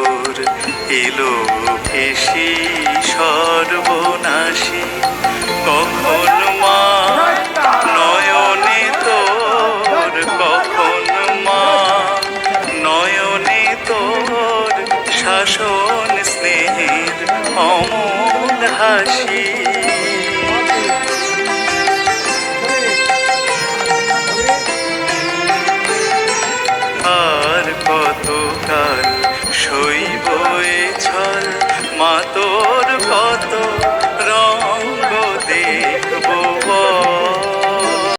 তোর এলো ভেসি সর্বনাশী। কখন মা নয়নে তোর, কখন মা নয়নে তোর শাসন স্নেহের অমন হাসি। আর কত কা माँ